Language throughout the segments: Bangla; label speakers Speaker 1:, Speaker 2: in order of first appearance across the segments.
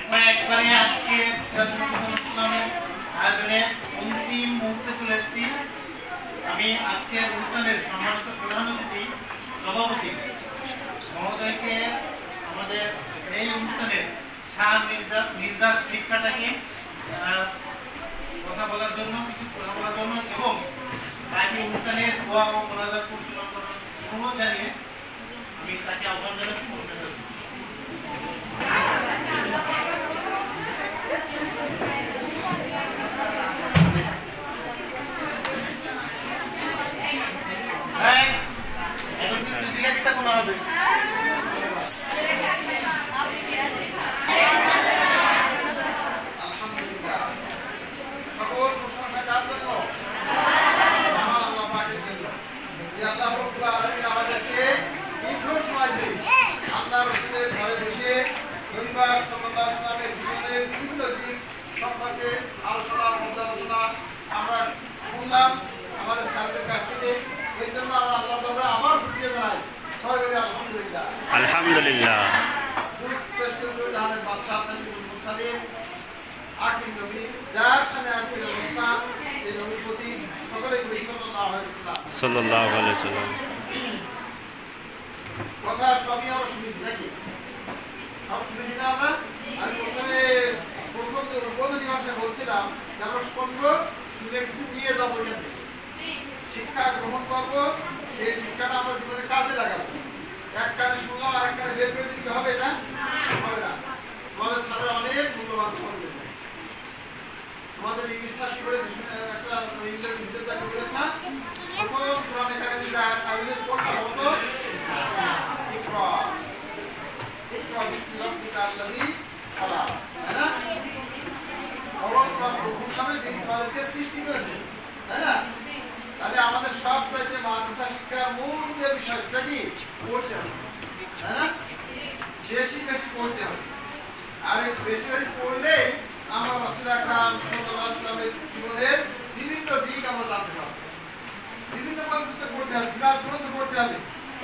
Speaker 1: একবারে আজকে আয়োজনের অন্তিম মুহূর্তে আমি আজকের অনুষ্ঠানের সম্মানিত প্রধান অতিথি, সভাপতি, মহোদয়কে আমাদের এই অনুষ্ঠানের সার নির্দেশ শিক্ষাটাকে কথা বলার জন্য কথা বলার জন্য এবং বাকি অনুষ্ঠানের দোয়া ও মোনাজাত জানিয়ে আমি তাকে অনুষ্ঠানের জন্য। এই, এখন কিন্তু দিলে পিঠা কোনো হবে
Speaker 2: আলহামদুলিল্লাহ সকল প্রশংসা কার জন্য মহান আল্লাহ পাকের জন্য যে আল্লাহ রব্বুল আলামিন আমাদেরকে দীর্ঘ সময় ধরে আল্লাহ রসুলের ঘরে বসে নবীবাগ সাল্লাল্লাহু আলাইহি ওয়াসাল্লামের জীবনের বিভিন্ন দিক সম্পর্কে আলোচনা পর্যালোচনা আমরা শুনলাম আমাদের স্যারদের কাছ থেকে এর জন্য আমরা আল্লাহ দরবারে আবার শুকরিয়া জানাই। সবাই বলি আলহামদুলিল্লাহ।
Speaker 3: আলহামদুলিল্লাহ।
Speaker 2: বাদশাহ আখির নবী যার অনুষ্ঠান এই নবীর প্রতি কথা সবই আমরা শুনেছি নাকি? সব শুনেছি না আমরা? আমি প্রথমে প্রথম উদ্বোধনী ভাষায় বলছিলাম যে আমরা শুনব শুনে কিছু নিয়ে যাব এখান থেকে। শিক্ষা গ্রহণ করব, সেই শিক্ষাটা আমরা জীবনে কাজে লাগাবো। এক কানে শুনলাম আর এক কানে বের করে দিতে হবে না হবে না। তোমাদের অনেক মূল্যবান তোমাদের ইংলিশ স্যার কি করেছে একটা ভিতরে না? তাই না? তাহলে আমাদের সব চাইতে মাদ্রাসা শিক্ষার মূল যে বিষয়টা কি? পড়তে হবে বেশি বেশি পড়তে হবে। আর বেশি বেশি পড়লেই আমরা রাসূল সাল্লাল্লাহু জীবনের বিভিন্ন দিক আমরা জানতে পারব। বিভিন্ন পুস্তক পড়তে হবে সিরাজ গ্রন্থ পড়তে হবে,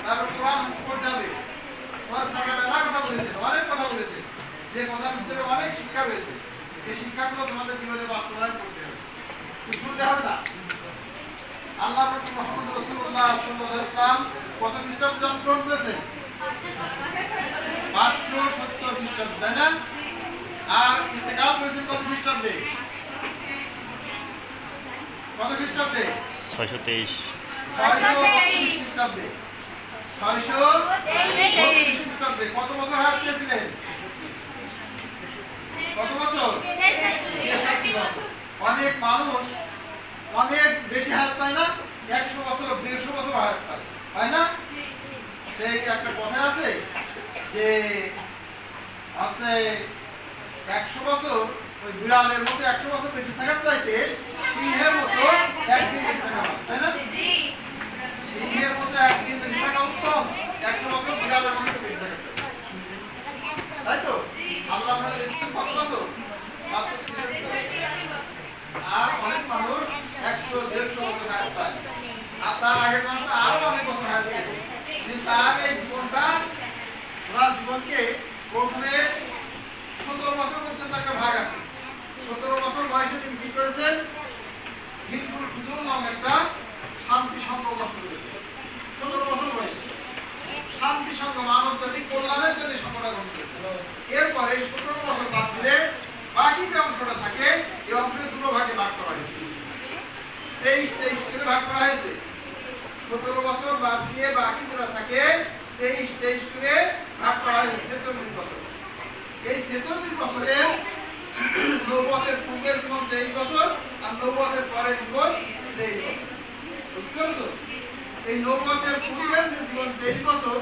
Speaker 2: তারপর কোরআন পড়তে হবে। তোমার সামনে মেলা কথা বলেছে, অনেক কথা বলেছে, যে কথার ভিতরে অনেক শিক্ষা রয়েছে। এই শিক্ষাগুলো তোমাদের জীবনে বাস্তবায়ন করতে হবে। শুনতে হবে না? আল্লাহ নবী মুহাম্মদ রাসূলুল্লাহ সাল্লাল্লাহু আলাইহি ওয়াসাল্লাম কত খ্রিস্টাব্দে জন্মগ্রহণ করেছেন পাঁচশো সত্তর খ্রিস্টাব্দে তাই না? আর ইন্তেকাল করেছেন কত খ্রিস্টাব্দে? কত খ্রিস্টাব্দে?
Speaker 3: ছয়শো তেইশ।
Speaker 2: খ্রিস্টাব্দে। ছয়শো বত্রিশ খ্রিস্টাব্দে কত বছর হায়াত পেয়েছিলেন? কত বছর। অনেক মানুষ অনেক বেশি হায়াত পায় না একশো বছর দেড়শো বছর হায়াত পায়। পায় না? সেই একটা কথা আছে যে আছে একশো বছর ওই বিড়ালের মতো একশো বছর বেঁচে থাকার চাইতে সিংহের মতো একদিন বেঁচে থাকা ভালো, তাই না? সিংহের মতো একদিন বেঁচে থাকা উত্তম একশো বছর বিড়ালের মতো বেঁচে থাকা চাই। তাই তো? আল্লাহ কত বছর। আর অনেক মানুষ তার এই জীবনটা জীবনকে প্রথমে সতেরো বছর পর্যন্ত একটা ভাগ আছে। সতেরো বছর বয়সে কি করেছেন? শান্তি সংঘ গঠন সতেরো বছর বয়সে শান্তি সংঘ মানব জাতি কল্যাণের জন্য সংগঠন গঠন করেছেন এরপরে সতেরো বছর বাদ দিলে বাকি যে অংশটা থাকে এই অংশটা দুটো ভাগে ভাগ করা হয়েছে তেইশ তেইশ করে ভাগ করা হয়েছে। সতেরো বছর বাদ দিয়ে বাকি যেটা থাকে, তেইশ তেইশ করে ভাগ করা হয়েছে ছেচল্লিশ বছর। এই ছেচল্লিশ বছরে নৌবতের পূর্বের জীবন তেইশ বছর আর নৌবতের পরের জীবন তেইশ বছর। বুঝতে পারছ? এই নৌবতের পূর্বের যে জীবন তেইশ বছর